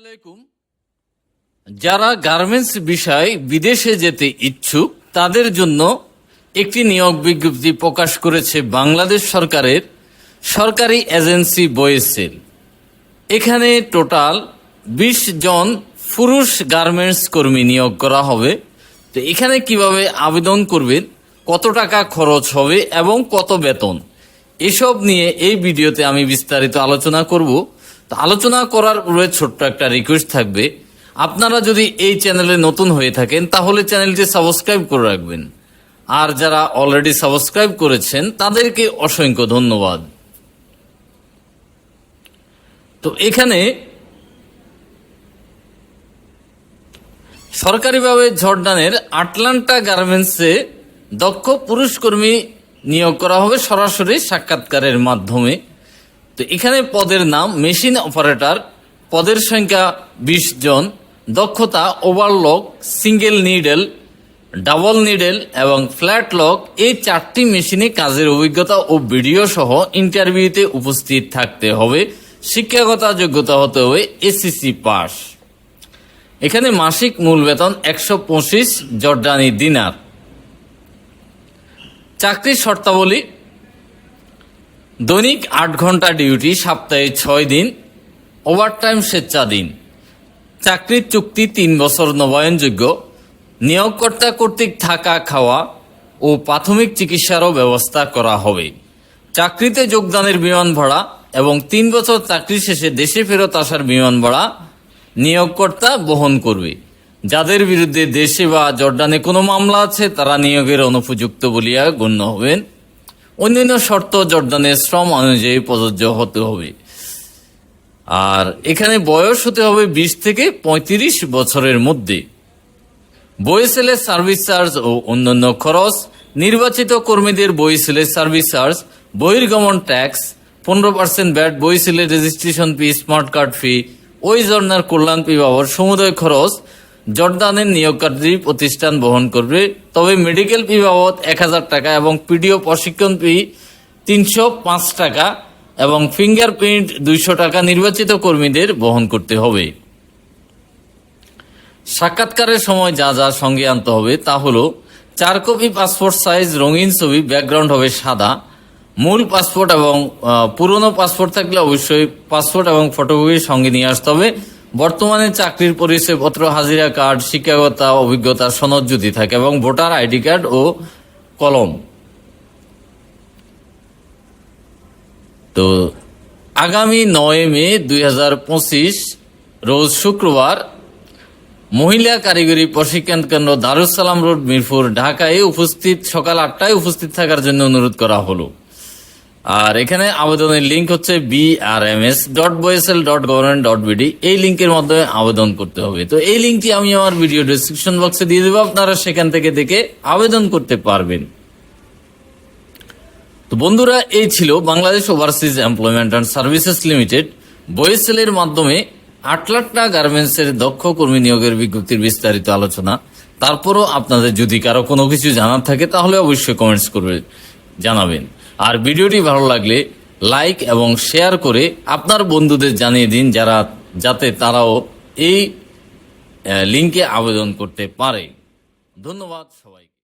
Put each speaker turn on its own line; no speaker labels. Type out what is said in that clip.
আলাইকুম। যারা গার্মেন্টস বিষয়ে বিদেশে যেতে ইচ্ছুক, তাদের জন্য একটি নিয়োগ বিজ্ঞপ্তি প্রকাশ করেছে বাংলাদেশ সরকারের সরকারি এজেন্সি বয়েসেল এখানে টোটাল বিশ জন পুরুষ গার্মেন্টস কর্মী নিয়োগ করা হবে। তো এখানে কীভাবে আবেদন করবেন, কত টাকা খরচ হবে এবং কত বেতন, এসব নিয়ে এই ভিডিওতে আমি বিস্তারিত আলোচনা করব। তো আলোচনা করার ছোট্ট একটা রিকোয়েস্ট থাকবে। আপনারা যদি এই চ্যানেলে নতুন হয়ে থাকেন, তাহলে চ্যানেলটি সাবস্ক্রাইব করে রাখবেন। আর যারা অলরেডি সাবস্ক্রাইব করেছেন, তাদেরকে অসংখ্য ধন্যবাদ। তো এখানে সরকারিভাবে জর্ডানের আটলান্টা গার্মেন্টসে দক্ষ পুরুষ কর্মী নিয়োগ করা হবে সরাসরি সাক্ষাৎকারের মাধ্যমে। তো এখানে পদের নাম মেশিন অপারেটর। পদের সংখ্যা বিশ জন। দক্ষতা overlock, single needle, double needle এবং ফ্ল্যাট লক এই চারটি মেশিনে কাজের অভিজ্ঞতা ও ভিডিও সহ ইন্টারভিউতে উপস্থিত থাকতে হবে। শিক্ষাগত যোগ্যতা হতে হবে এসিসি পাস। এখানে মাসিক মূল বেতন একশো পঁচিশ জর্ডানি দিনার। চাকরির শর্তাবলী দৈনিক আট ঘণ্টা ডিউটি, সপ্তাহে ছয় দিন, ওভারটাইম স্বেচ্ছাধীন। চাকরির চুক্তি তিন বছর নবায়নযোগ্য। নিয়োগকর্তা কর্তৃক থাকা খাওয়া ও প্রাথমিক চিকিৎসারও ব্যবস্থা করা হবে। চাকরিতে যোগদানের বিমান ভাড়া এবং তিন বছর চাকরি শেষে দেশে ফেরত আসার বিমান ভাড়া নিয়োগকর্তা বহন করবে। যাদের বিরুদ্ধে দেশে বা জর্ডানে কোনো মামলা আছে, তারা নিয়োগের অনুপযুক্ত বলিয়া গণ্য হবেন। অন্যান্য শর্ত জর্ডানের শ্রম অনুযায়ী প্রযোজ্য হতে হবে। আর এখানে বয়স হতে হবে বিশ থেকে পঁয়ত্রিশ বছরের মধ্যে। বইসেলের সার্ভিস চার্জ ও অন্যান্য খরচ, নির্বাচিত কর্মীদের বইসেলের সার্ভিস চার্জ, বহির্গমন ট্যাক্স, পনেরো percent VAT বইসেলের registration fee, smart card fee, ওই জর্নার কল্যাণ ফি বাবদ সমুদয় খরচ জর্দানের নিয়োগকারী প্রতিষ্ঠান বহন করবে। তবে মেডিকেল ফি বাবদ এক হাজার টাকা এবং পিডিও প্রশিক্ষণ ফি তিনশো পাঁচ টাকা এবং ফিঙ্গারপ্রিন্ট দুইশো টাকা নির্বাচিত কর্মীদের বহন করতে হবে। সাক্ষাৎকারের সময় যা যা সঙ্গে আনতে হবে তা হলো, চার কপি পাসপোর্ট সাইজ রঙিন ছবি ব্যাকগ্রাউন্ড হবে সাদা, মূল পাসপোর্ট এবং পুরনো পাসপোর্ট থাকলে অবশ্যই পাসপোর্ট এবং ফটোকপি সঙ্গে নিয়ে আসতে হবে। বর্তমানে চাকরির পরিচয়পত্র, হাজিরা কার্ড, শিক্ষাগতা, অভিজ্ঞতা সনদ যদি থাকে এবং ভোটার আইডি কার্ড ও কলম। তো আগামী নয় মে দুই হাজার পঁচিশ, রোজ শুক্রবার, মহিলা কারিগরি প্রশিক্ষণ কেন্দ্র দারুসালাম রোড, মিরপুর, ঢাকায় উপস্থিত, সকাল আটটায় উপস্থিত থাকার জন্য অনুরোধ করা হলো। আর এখানে আবেদনের লিঙ্ক হচ্ছে B R M S dot BOESL dot government dot BD এই লিঙ্কের মাধ্যমে আবেদন করতে হবে। তো এই লিঙ্কটি আমি আমার ভিডিও ডিসক্রিপশন বক্সে দিয়ে দেবো। আপনারা সেখান থেকে দেখে আবেদন করতে পারবেন। তো বন্ধুরা, এই ছিল Bangladesh overseas employment and services limited বয়েসেলের মাধ্যমে আট আটলাটনা গার্মেন্টসের দক্ষ কর্মী নিয়োগের বিজ্ঞপ্তির বিস্তারিত আলোচনা। তারপরও আপনাদের যদি কারও কোনো কিছু জানার থাকে, তাহলে অবশ্যই কমেন্টস করবে জানাবেন। আর ভিডিওটি ভালো লাগলে লাইক এবং শেয়ার করে আপনার বন্ধুদের জানিয়ে দিন যারা, যাতে তারাও এই লিঙ্কে আবেদন করতে পারে। ধন্যবাদ সবাই